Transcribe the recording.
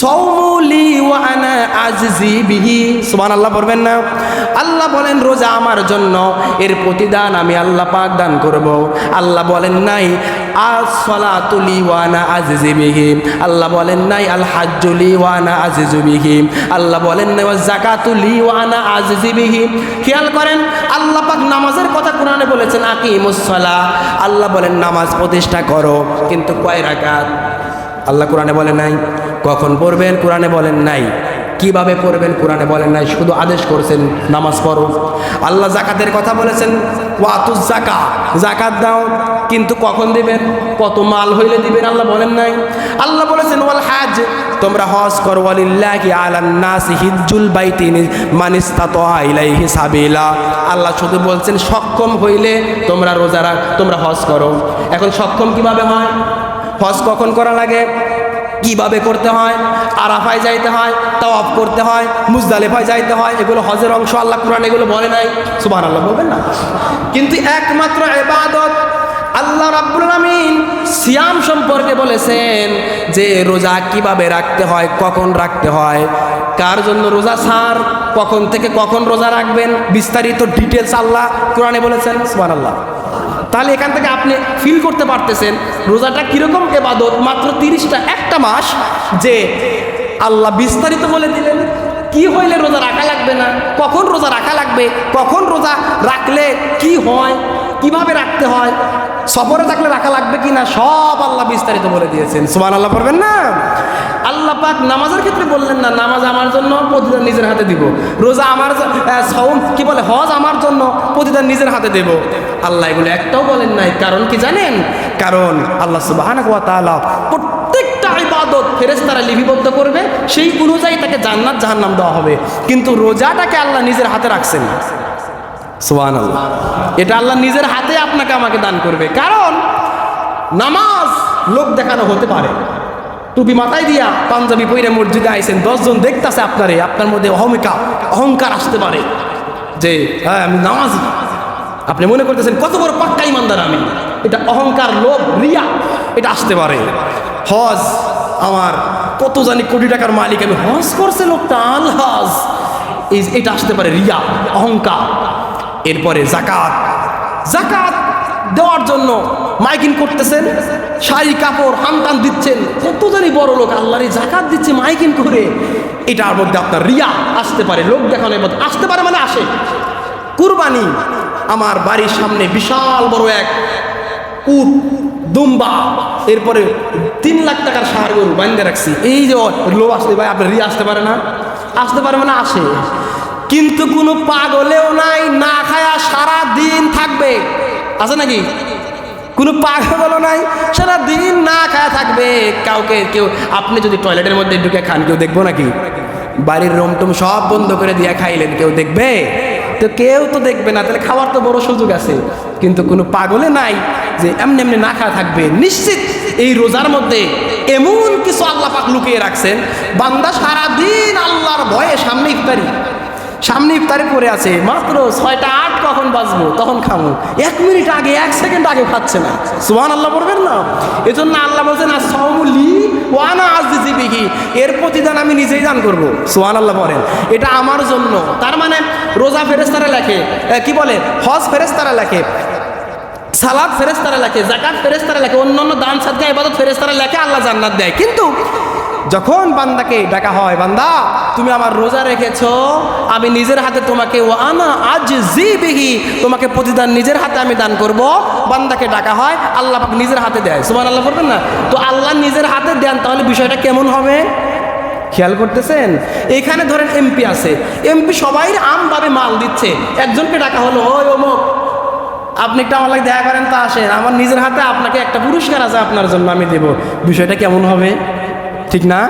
সৌমুলি ওয়ানা আজজি বিহি। সুবহান আল্লাহ পড়বেন না। আল্লাহ বলেন, রোজা আমার জন্য, এর প্রতিদান আমি আল্লাহ পাক দান করব। আল্লাহ বলেন, নাই আসলাতুলি ওয়ানা আজজি বিহি। আল্লাহ বলেন, নাই আল হাজ্জুলি ওয়ানা আজিজু বিহি। আল্লাহ বলেন, নাই জাকাতুলি ওয়ানা আজজি বিহি। খেয়াল করেন, আল্লাহ পাক নামাজের কথা কোরআনে বলেছেন, আকিমুসসালা। আল্লাহ বলেন, নামাজ প্রতিষ্ঠা করো। কিন্তু কয় রাকাত? আল্লাহ কোরআনে বলেন নাই। কখন পড়বেন? কোরআনে বলেন নাই। কীভাবে পড়বেন? কোরআনে বলেন নাই। শুধু আদেশ করছেন, নামাজ পড়ো। আল্লাহ জাকাতের কথা বলেছেন ওয়াতুজ জাকা জাকাত দাও, কিন্তু কখন দিবেন? কত মাল হইলে দিবেন? আল্লাহ বলেন নাই। আল্লাহ বলেছেন, ওয়াল হাজ তোমরা হজ করো, ওয়ালিল্লাহি আলান নাস হিজ্জুল বাইতি মানিস্তাতা ইলাইহি সাবিলা আল্লাহ শুধু বলছেন, সক্ষম হইলে তোমরা রোজা রাখ তোমরা হজ করো। এখন সক্ষম কীভাবে হয়? হজ কখন করা লাগে? কীভাবে করতে হয়? আরাফায় যাইতে হয়, তাওয়াফ করতে হয়, মুজদালেফায় যাইতে হয়, এগুলো হজের অংশ, আল্লাহ কোরআন এগুলো বলে নাই। সুবাহ আল্লাহ বলবেন না? কিন্তু একমাত্র এবাদত আল্লাহ রাব্বুল আলামিন সিয়াম সম্পর্কে বলেছেন যে রোজা কীভাবে রাখতে হয়, কখন রাখতে হয়, কার জন্য রোজা সার কখন থেকে কখন রোজা রাখবেন, বিস্তারিত ডিটেলস আল্লাহ কোরআনে বলেছেন। সুবহান আল্লাহ তাহলে এখান থেকে আপনি ফিল করতে পারতেছেন রোজাটা কীরকম এবাদত? মাত্র তিরিশটা, একটা মাস যে আল্লাহ বিস্তারিত বলে দিলেন, কি হইলে রোজা রাখা লাগবে না? কখন রোজা রাখা লাগবে? কখন রোজা রাখলে কি হয়? কীভাবে রাখতে হয়? সফরে থাকলে রাখা লাগবে কি না সব আল্লাহ বিস্তারিত বলে দিয়েছেন। সুমান আল্লাহ পড়বেন না? আল্লাহ পাক নামাজের ক্ষেত্রে বললেন না, নামাজ আমার জন্য প্রতিদান নিজের হাতে দিব। রোজা আমার কি বলে? হজ আমার জন্য প্রতিদান নিজের হাতে দেব। আল্লাহ এগুলো একটাও বলেন নাই। কারণ কি জানেন? কারণ আল্লাহ তাআলা প্রত্যেকটা ইবাদত ফেরেশতারা লিপিবদ্ধ করবে, সেই অনুযায়ী তাকে জান্নাত জাহান্নাম দেওয়া হবে। কিন্তু রোজাটাকে আল্লাহ নিজের হাতে রাখছেন। সুবহান আল্লাহ এটা আল্লাহ নিজের হাতে আপনাকে আমাকে দান করবে। কারণ নামাজ লোক দেখানো হতে পারে। টুপি মাথায় দিয়া পাঞ্জাবি পইরে মসজিদে আইসেন দশজন দেখতাছে আপনারে, আপনার মধ্যে অহমিকা অহংকার আসতে পারে। যে হ্যাঁ আমি নামাজি। আপনি মনে করতেছেন, কত বড় পাক্কা ইমানদার আমি। এটা অহংকার, লোভ, রিয়া, এটা আসতে পারে। হজ, আমার কত জানি কোটি টাকার মালিক আমি। হজ করছে লোকটা, আলহাজ। এটা আসতে পারে, রিয়া, অহংকার। এরপরে জাকাত জাকাত দেওয়ার জন্য মাইকিং করতেছেন, শাড়ি, কাপড় হামটান দিচ্ছেন। কত জানি বড় লোক, আল্লাহর জাকাত দিচ্ছে মাইকিং করে। এটার মধ্যে আপনার রিয়া আসতে পারে, লোক দেখানোর মধ্যে। আসতে পারে মানে আসে। কুরবানি আমার বাড়ির সামনে বিশাল বড় এক উট দুম্বা, এরপরে তিন লাখ টাকার সার গরু বান্ধে রাখছি। এই যে লোক আসতে ভাই আপনার রিয়া আসতে পারে না? আসতে পারে না, আসে। কিন্তু কোনো পাগলেও নাই, না খায়া সারা দিন থাকবে। আছে নাকি? কোনো পাগলও নাই সারা দিন না খায়া থাকবে। কাউকে কেউ, আপনি যদি টয়লেটের মধ্যে ঢুকে খান, কেউ দেখব নাকি? বাড়ির রুম টুম সব বন্ধ করে দিয়ে খাইলেন, কেউ দেখবে? তো কেউ তো দেখবে না, তাহলে খাওয়ার তো বড় সুযোগ আছে। কিন্তু কোনো পাগলে নাই যে এমনি এমনি না খাওয়া থাকবে। নিশ্চিত এই রোজার মধ্যে এমন কিছু আল্লাপাক লুকিয়ে রাখছেন। বান্দা সারাদিন আল্লাহর ভয়ে সামনে ইফতারি সামনে ইফতারি পড়ে আছে, মাত্র ছয়টা আট কখন বাজবো? তখন খাব এক মিনিট আগে, এক সেকেন্ড আগে খাচ্ছে না। সুহান আল্লাহ বলবেন না? এজন্য আল্লাহ বলছেন আর সৌলি ওয়ানা আজিজি বিহি। এর প্রতিদান আমি নিজেই দান করব। সুহান আল্লাহ বলেন। এটা আমার জন্য। তার মানে রোজা ফেরেস্তারা লেখে কি বলে? হজ ফেরেস্তারা লেখে, সালাদ ফেরেস্তারা লেখে জাকাত ফেরেস্তারা লেখে অন্য অন্য দান সাদকা ইবাদত ফেরেস্তারা লেখে, আল্লাহ জান্নাত দেয়। কিন্তু যখন বান্দাকে ডাকা হয়, বান্দা, তুমি আমার রোজা রেখেছ, আমি নিজের হাতে তোমাকে ও আনা আজ জি বিহি, তোমাকে প্রতিদান নিজের হাতে আমি দান করব। বান্দাকে ডাকা হয়, আল্লাহ পাক নিজের হাতে দেয়। সুমান আল্লাহ বলবেন না? তো আল্লাহ নিজের হাতে দেন, তাহলে বিষয়টা কেমন হবে? খেয়াল করতেছেন? এখানে ধরেন এমপি আছে। এমপি সবাই আমভাবে মাল দিচ্ছে। একজনকে ডাকা হলো, ওই অমুক, আপনি একটা আমার দেখা করেন, তা আসেন। আমার নিজের হাতে আপনাকে একটা পুরস্কার আছে, আপনার জন্য আমি দেব। বিষয়টা কেমন হবে? ঠিক না?